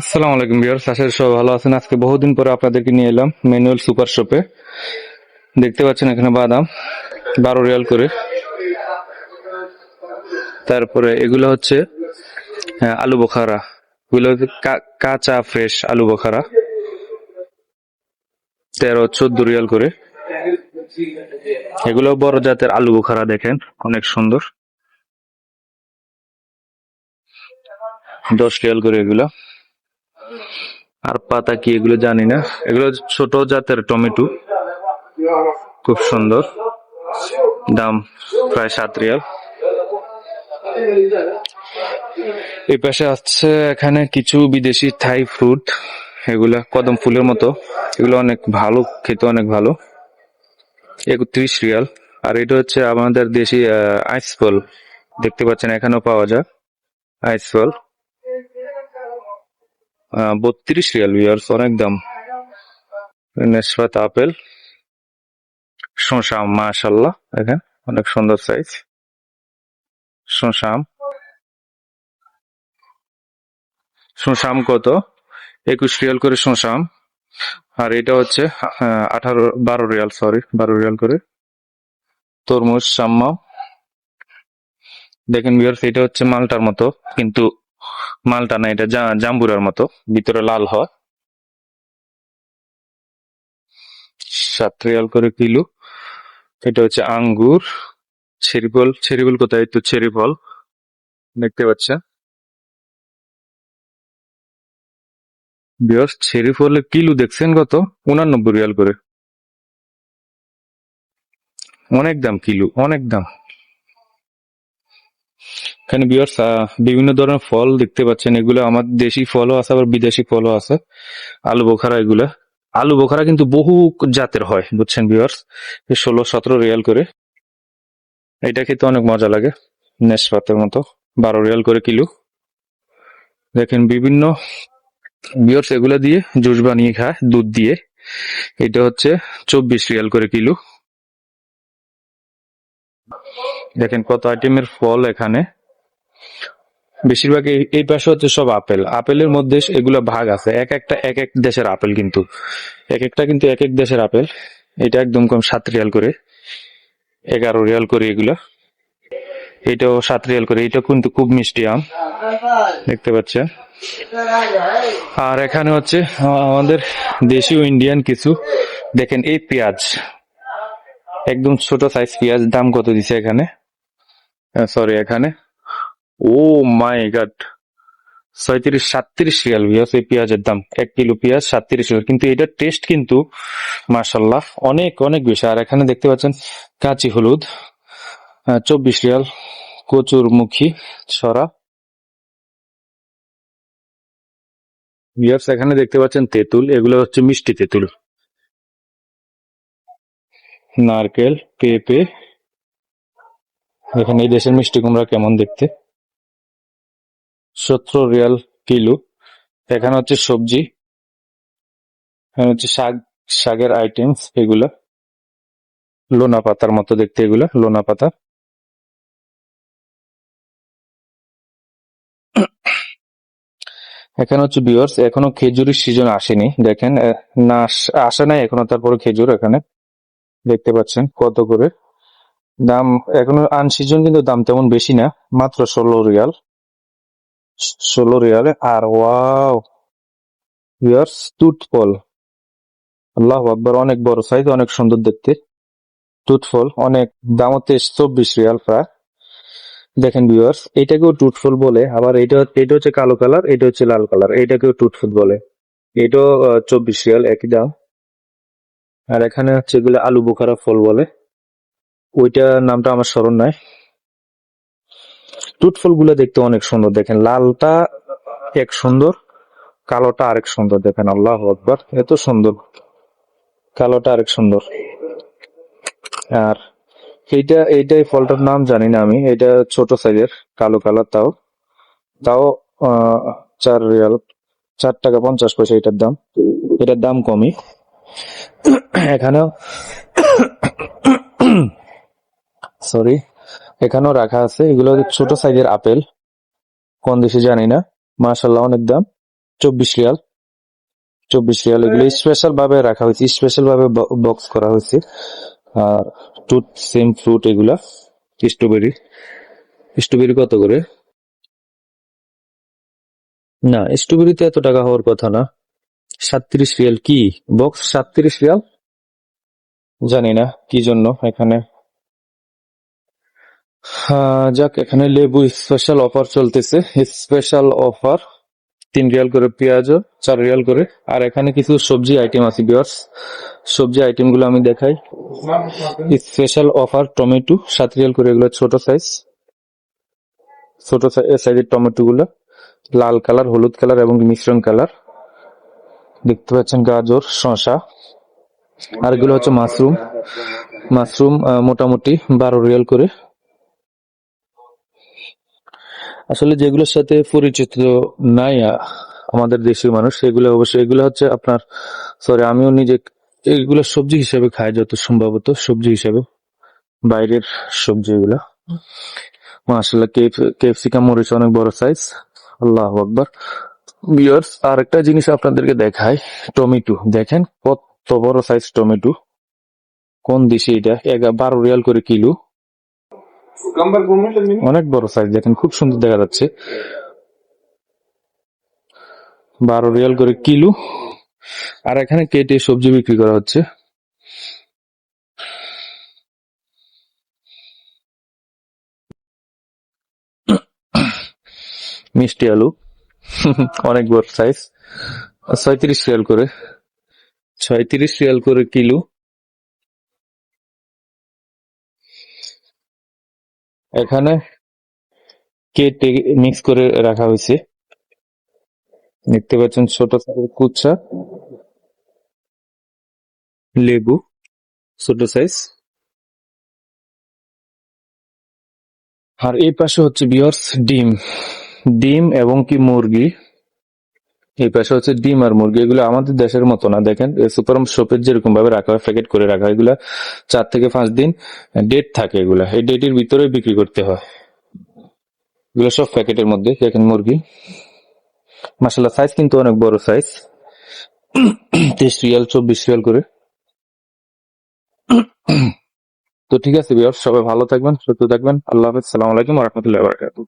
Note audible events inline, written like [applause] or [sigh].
আসসালামু আলাইকুম বিয়ার্স আশা সবাই ভালো আছেন। আজকে বহুদিন পরে আপনাদেরকে নিয়ে এলাম ম্যানুয়াল সুপার শপে দেখতে পাচ্ছেন এখানে বাদাম বারো রিয়াল করে। তারপরে এগুলো হচ্ছে হ্যাঁ, আলু বোখারা। এগুলো কাঁচা ফ্রেশ আলু বোখারা। তেরো চোদ্দ রিয়াল করে। এগুলো বড় জাতের আলু বোখারা দেখেন অনেক সুন্দর। দশ রিয়াল করে এগুলো। আর পাতা কি এগুলো জানি না। এগুলো ছোট জাতের টমেটো। খুব সুন্দর। দাম প্রায় সাত রিয়াল। এই পাশে আছে এখানে কিছু বিদেশি থাই ফ্রুট। এগুলা কদম ফুলের মতো। এগুলো অনেক ভালো, খেতে অনেক ভালো। একত্রিশ রিয়াল। আর এটা হচ্ছে আমাদের দেশি আইস ফল দেখতে পাচ্ছেন, এখানেও পাওয়া যায়। আইস ফল বত্রিশ রিয়াল ভিউয়ার্স অনেক দাম। নেশফাত আপেল শশা মাশাল্লাহ দেখেন, অনেক সুন্দর সাইজ শশাম শশাম কত? একুশ রিয়াল করে শশাম আর এটা হচ্ছে আঠারো, বারো রিয়াল সরি বারো রিয়াল করে। তরমুজ সাম্মা দেখেন ভিউয়ার্স এটা হচ্ছে মালটার মতো, কিন্তু মালটা না, এটা জাম্বুরার মতো, ভিতরে লাল হয় সাত রিয়াল করে কিলো। এটা হচ্ছে আঙ্গুর চেরি ফল চেরি ফল কোথায় তো চেরি ফল দেখতে পাচ্ছেন? বিয়স চেরি ফলের কিলো দেখছেন কত? উনানব্বই রিয়াল করে। অনেক দাম কিলো, অনেক দাম। এখানে বিয়ার্স বিভিন্ন ধরনের ফল দেখতে পাচ্ছেন। এগুলো আমার দেশি ফলও আছে, আবার বিদেশি ফলও আছে। আলু বোখারা এগুলা। আলু বোখারা কিন্তু বহু জাতের হয়, বুঝছেন বিয়ার্স ষোলো, সতেরো রিয়াল করে। এটা খেতে অনেক মজা লাগে নেশপাতের মতো। বারো রিয়াল করে কিলো। দেখেন বিভিন্ন বিয়ার্স এগুলো দিয়ে জুস বানিয়ে খায়, দুধ দিয়ে। এটা হচ্ছে চব্বিশ রিয়াল করে কিলো। দেখেন কত আইটেমের ফল এখানে। বেশিরভাগ এই- পাশে হচ্ছে সব আপেল। আপেলের মধ্যে এগুলো ভাগ আছে। এক একটা, এক এক দেশের আপেল কিন্তু। এক একটা কিন্তু এক এক দেশের আপেল। এটা একদম কম সাত রিয়াল করে। এগারো রিয়াল করে এগুলা। এটাও সাত রিয়াল করে। এটা কিন্তু খুব মিষ্টি আম। দেখতে পাচ্ছেন আর এখানে হচ্ছে আমাদের দেশীয় ইন্ডিয়ান কিছু। দেখেন এই পেঁয়াজ। একদম ছোট সাইজ পেঁয়াজ। দাম কত দিছে এখানে? সরি এখানে। Oh my God. ছয়ত্রিশ, সাতত্রিশ রিয়াল পেঁয়াজ এই পেঁয়াজের দাম। এক কিলো পেঁয়াজ, সাতত্রিশ রিয়াল। কিন্তু এটার টেস্ট কিন্তু মার্শাল্লাহ অনেক অনেক বেশি। আর এখানে দেখতে পাচ্ছেন, কাঁচি হলুদ চব্বিশ রিয়াল কচুর মুখী ছড়া। ভিউয়ার্স, এখানে দেখতে পাচ্ছেন তেঁতুল, এগুলো হচ্ছে মিষ্টি তেঁতুল। নারকেল, পেঁপে। এখানে এই দেশের মিষ্টি কুমড়া কেমন দেখতে? সতেরো, রিয়াল, কিলো। এখানে হচ্ছে সবজি। এখানে হচ্ছে শাক, শাকের আইটেমস এগুলা। লোনা পাতার মতো দেখতে এগুলা, লোনা পাতা। এখানে হচ্ছে বিয়ার্স এখনও খেজুরের সিজন আসেনি, দেখেন না আস- আসে নাই, এখনও তারপরে খেজুর এখানে। দেখতে পাচ্ছেন কত করে। দাম, এখনও আনসিজন কিন্তু দাম তেমন বেশি না, মাত্র ষোলো রিয়াল। ষোলো রিয়ালে আর ওয়াও বিয়ার্স তুটফল আল্লাহ আকবর, অনেক বড় সাইজ অনেক সুন্দর দেখতে। টুথফল অনেক দাম হচ্ছে চব্বিশ রিয়াল প্রায়। দেখেন ভিউয়ার্স এটাকেও টুথফুল বলে, আবার এটা এটা হচ্ছে কালো কালার, এটা হচ্ছে লাল কালার, এটাকেও টুথফুল বলে। এটাও চব্বিশ রিয়াল, একই দাম। আর এখানে হচ্ছে এগুলো আলু বোখারা ফল বলে। ওইটা নামটা আমার স্মরণ নাই। টুথফুলগুলো দেখতে অনেক সুন্দর। দেখেন, লালটা এক সুন্দর, কালোটা আরেক সুন্দর। দেখেন, আল্লাহ আকবর, এত সুন্দর। কালোটা আরেক সুন্দর। আর এইটা এইটা এই ফলটার নাম জানি না আমি। এটা ছোট সাইজের, কালো কালার তাও। তাও চার রিয়াল, চার টাকা পঞ্চাশ পয়সা এটার দাম। এটার দাম কমই। এখানেও [coughs] সরি এখানেও রাখা আছে। এগুলো ছোট সাইজের আপেল। কোন দেশে জানি না। মাশাল্লাহ অনেক দাম। চব্বিশ রিয়াল। চব্বিশ রিয়াল। এগুলো স্পেশাল ভাবে রাখা হয়েছে। স্পেশাল ভাবে বক্স করা হয়েছে। আর টুথ সেম ফ্রুট এগুলা। স্ট্রবেরি স্ট্রবেরি কত করে? না স্ট্রবেরিতে এত টাকা হওয়ার কথা না। সাতত্রিশ রিয়াল কি? বক্স সাতত্রিশ রিয়াল? জানি না কি জন্য এখানে? হ্যাঁ, যাক, এখানে লেবু স্পেশাল অফার চলতেছে। স্পেশাল অফার তিন রিয়াল করে পেঁয়াজ চার রিয়াল করে। আর এখানে কিছু সবজি আইটেম আছে বিয়ার্স সবজি আইটেমগুলো আমি দেখাই। স্পেশাল অফার টমেটো, সাত রিয়াল করে এগুলো, ছোট সাইজ ছোট সাইজের টমেটো গুলো। লাল কালার, হলুদ কালার এবং মিশ্রণ কালার। দেখতে পাচ্ছেন গাজর, শসা। আর এগুলো হচ্ছে মাশরুম। মাশরুম মোটামুটি বারো রিয়াল করে। আসলে যেগুলোর সাথে পরিচিত নাই আমাদের দেশীয় মানুষ, সেগুলো অবশ্যই এগুলো হচ্ছে আপনার সরি আমিও নিজে, এগুলো সবজি হিসেবে খাই যত সম্ভবত, সবজি হিসেবে, বাইরের সবজি এগুলা। মাসাল্লাহ ক্যাপসিকাম মরিচ অনেক বড় সাইজ আল্লাহ আকবর। বিয়ার্স আর একটা জিনিস আপনাদেরকে দেখাই, টমেটো। দেখেন কত বড় সাইজ টমেটো। কোন দেশে এটা? এগা- বারো রিয়াল করে কিলো। অনেক বড় সাইজ দেখেন খুব সুন্দর দেখা যাচ্ছে। বারো রিয়াল করে কিলো। আর এখানে কেটে সবজি বিক্রি করা হচ্ছে। মিষ্টি আলু। অনেক বড় সাইজ ছয়ত্রিশ রিয়াল করে। ছয়ত্রিশ রিয়াল করে কিলো। এখানে কেটে মিক্স করে রাখা হয়েছে। দেখতে পাচ্ছেন ছোট সাইজের কুচা লেবু, ছোট সাইজ আর এই পাশে হচ্ছে বিয়ার্স ডিম। ডিম এবং কি মুরগি? এই পাশে হচ্ছে ডিম আর মুরগি, এগুলো আমাদের দেশের মতো না, দেখেন সুপার শপের যেরকম ভাবে রাখা হয়, প্যাকেট করে রাখা হয়, এগুলা চার থেকে পাঁচ দিন ডেট থাকে এগুলা। এই ডেটের ভিতরে বিক্রি করতে হয়। এগুলো সব প্যাকেটের মধ্যে, দেখেন মুরগি। মাসাল্লাহ সাইজ কিন্তু অনেক বড় সাইজ তেইশ রিয়াল, চব্বিশ রিয়াল করে। তো ঠিক আছে বিয়ার সবাই ভালো থাকবেন, সুস্থ থাকবেন। আল্লাহ হাফেজ, সালাম আলাইকুম রহমতুল্লাহ বারকাতুহ।